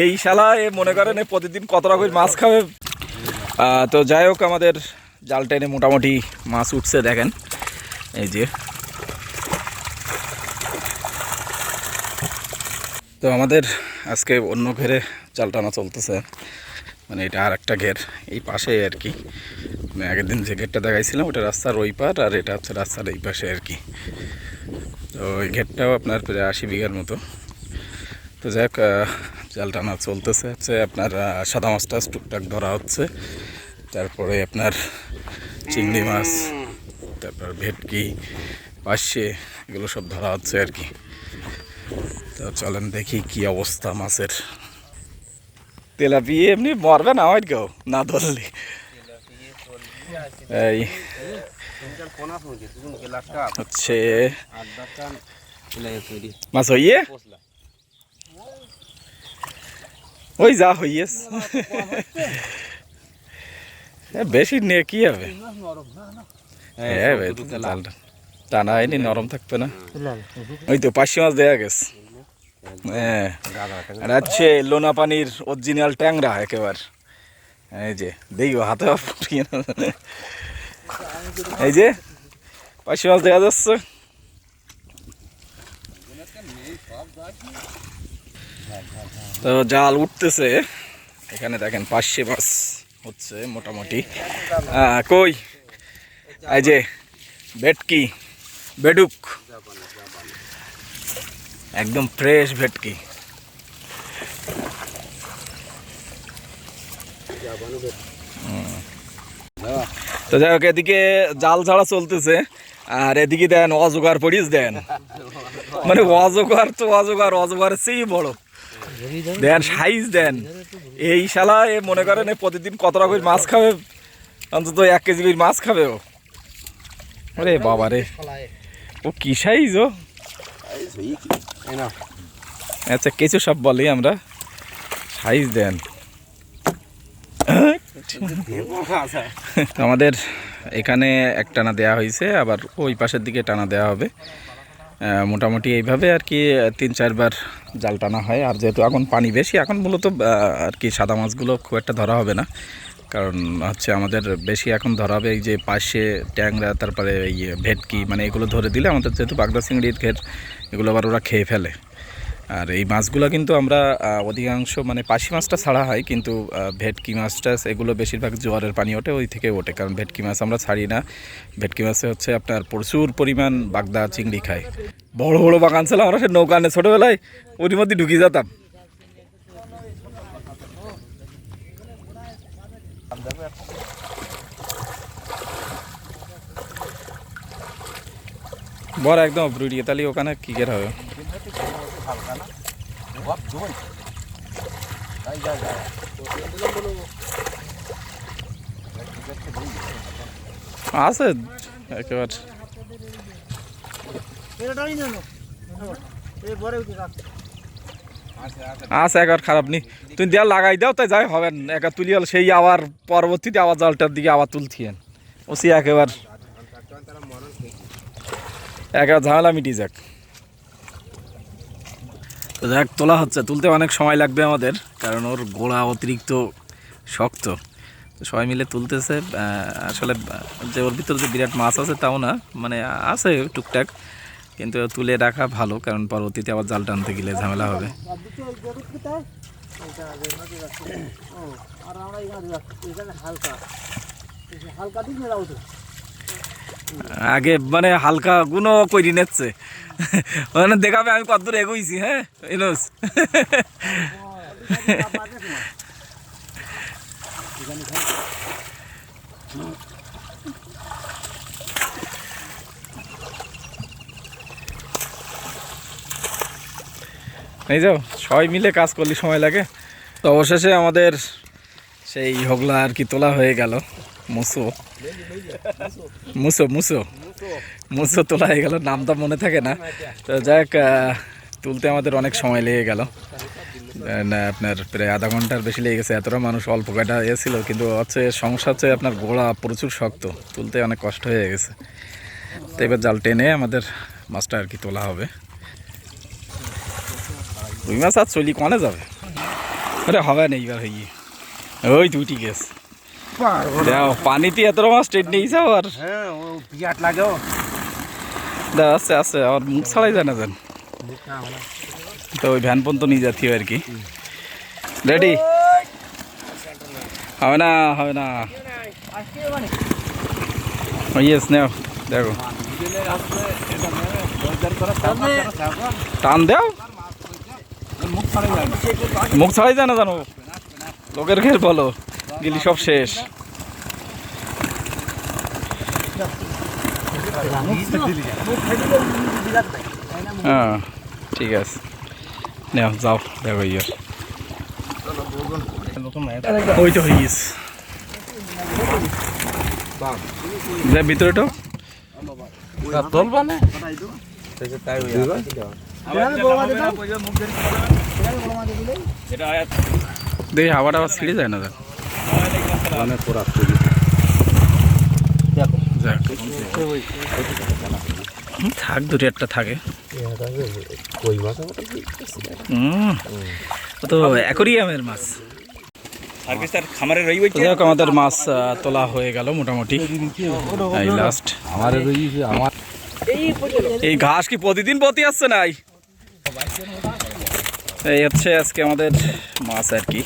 এই শালা এ মনে করেন প্রতিদিন কত রকম মাছ খাবে। তো যাই হোক, আমাদের জাল টেনে মোটামুটি মাছ উঠছে দেখেন। এই যে। তো আমাদের আজকে অন্য ঘেরে জাল টানা চলতেছে। মানে এটা আর একটা ঘের, এই পাশে আর কি। মানে আগের দিন যে ঘেরটা দেখাইছিলাম, ওটা রাস্তার ওই পার আর এটা হচ্ছে রাস্তার এই পাশে আর কি। তো এই ঘেরটাও আপনার প্রায় আশি বিঘার মতো। তো যাই হোক জাল টানা চলতেছে হচ্ছে আপনার সাদা মাছ টাছ টুকটাক ধরা হচ্ছে। তারপরে আপনার চিংড়ি মাছ তারপর ভেটকি পাশে এগুলো সব ধরা হচ্ছে আর কি। তো চলেন দেখি কি অবস্থা মাছের। তেলাপিয়ে এমনি মরবে না হয় কেউ না ধরলে। এই হচ্ছে মাছ হইয়ে? ওই যা হইয়েস এ, বেশি নিয়ে কি হবে? হ্যাঁ ভাই, জালটা টানা হয়নি নরম থাকবে না। ওই তো পাঁচশো মাছ দেয়া গেছে। হ্যাঁ হচ্ছে লোনা পানির অরিজিনাল ট্যাংরা একেবার। এই যে দেখো হাতে এই যে পাঁচশো মাছ দেখা যাচ্ছে। তো জাল উঠতেছে। এখানে দেখেন পাঁচশো মাছ হচ্ছে মোটামুটি। কই? এই যে, ভেটকি বেডুক একদম ফ্রেশ ভেটকি। তো যাই হোক, এদিকে জাল ছাড়া চলতেছে। আর এদিকে দেন অজগার পড়িস দেন। মানে অজগার তো অজগার অজগার চেয়ে বড়। দেন সাইজ দেন। এই শালা এ মনে করেন এ প্রতিদিন কত রকমের মাছ খাবে? অন্তত এক কেজি মাছ খাবে ও। আরে বাবা রে। ও কি সাইজ ও? আচ্ছা কিছু সব বলি আমরা। সাইজ দেন। আমাদের এখানে এক টানা দেওয়া হয়েছে আবার ওই পাশের দিকে টানা দেওয়া হবে। মোটামুটি এইভাবে আর কি তিন চারবার জাল টানা হয়। আর যেহেতু এখন পানি বেশি, এখন মূলত আর কি সাদা মাছগুলো খুব একটা ধরা হবে না। কারণ হচ্ছে আমাদের বেশি এখন ধরা হবে এই যে পাশে ট্যাংরা, তারপরে এই ভেটকি মানে এগুলো ধরে দিলে আমাদের যেহেতু বাগদা চিংড়ির ঘের, এগুলো আবার ওরা খেয়ে ফেলে। আর এই মাছগুলো কিন্তু আমরা অধিকাংশ মানে পাশি মাছটা ছাড়া হয়, কিন্তু ভেটকি মাছটা এগুলো বেশিরভাগ জোয়ারের পানি ওঠে, ওই থেকে ওঠে। কারণ ভেটকি মাছ আমরা ছাড়ি না। ভেটকি মাছে হচ্ছে আপনার প্রচুর পরিমাণ বাগদা চিংড়ি খায়। বড় বড় বাগান ছিল, আমরা সে নৌকা আনে ছোটোবেলায় ওর মধ্যে ঢুকিয়ে যেতাম। বড় একদম ব্রুডিয়ে তাহলে ওখানে কি কের হবে আছে একেবারে। আছে একবার খারাপ নি। তুমি দেওয়া লাগাই দাও তাই যাই হবে। না একা তুলি হলে সেই আবার পরবর্তীতে আবার জলটার দিকে আবার তুলছিয়েন ওসি একেবার। একেবারে ঝামেলা মিটি যাক। তো যাক তোলা হচ্ছে। তুলতে অনেক সময় লাগবে আমাদের, কারণ ওর গোড়া অতিরিক্ত শক্ত। তো সবাই মিলে তুলতেছে আসলে, যে ওর ভিতরে যে বিরাট মাছ আছে তাও না মানে আছে টুকটাক, কিন্তু তুলে রাখা ভালো, কারণ পরবর্তীতে আবার জাল টানতে গেলে ঝামেলা হবে। আগে মানে হালকা গুনো করি নিচ্ছে। মানে দেখাবে আমি কতদূর এগোইছি হ্যাঁ? ইনোস। এই যাও সবাই মিলে কাজ করলে সময় লাগে। তো অবশেষে আমাদের সেই হোগলা আর কি তোলা হয়ে গেল। মুসো। Musso Musso. মুসো তোলা হয়ে গেল, নামটা মনে থাকে না। তো যাক তুলতে আমাদের অনেক সময় লেগে গেল। না আপনার প্রায় আধা ঘণ্টার বেশি লেগে গেছে, এতটা মানুষ অল্প কয়টা এসেছিল কিন্তু হচ্ছে সমস্যা হচ্ছে আপনার গোড়া প্রচুর শক্ত, তুলতে অনেক কষ্ট হয়ে গেছে। তো এবার জাল টেনে আমাদের মাছটা আর কি তোলা হবে। রুই মাছ আর চলি কনে যাবে? আরে হবে না এইবার হয়ে ওই দুটি গেছ দাও পানিতে এত মাছ ট্রেন নিয়েছে আবার। হ্যাঁ ও বিরাট লাগে দাও আস্তে আস্তে আবার মুখ ছাড়াই যায় না যেন। তো ওই ভ্যান পর্যন্ত নিয়ে যাচ্ছি আর কি। রেডি হবে না হবে না। ইয়েস নেও দেখো। টান দেও। মুখ ছাড়াই যায় না। জানো লোকের খেল বলো গেলি সব শেষ। হ্যাঁ ঠিক আছে। নেও, যাও, দেখো ইয়ার ওই তো গেছে। যা ভিতরেটাও তুলবা না দেখি, হাওয়াটা আবার ছিঁড়ে যায় না দেখ যাক হুম, থাক দুটো একটা থাকে। কই মাছ হুম, ও তো অ্যাকোরিয়ামের মাছ। আমাদের মাছ তোলা হয়ে গেল মোটামুটি। এই লাস্ট আমার আমার এই ঘাস কি প্রতিদিন পতি আসছে নাই? এই হচ্ছে আজকে আমাদের মাছ আর কি।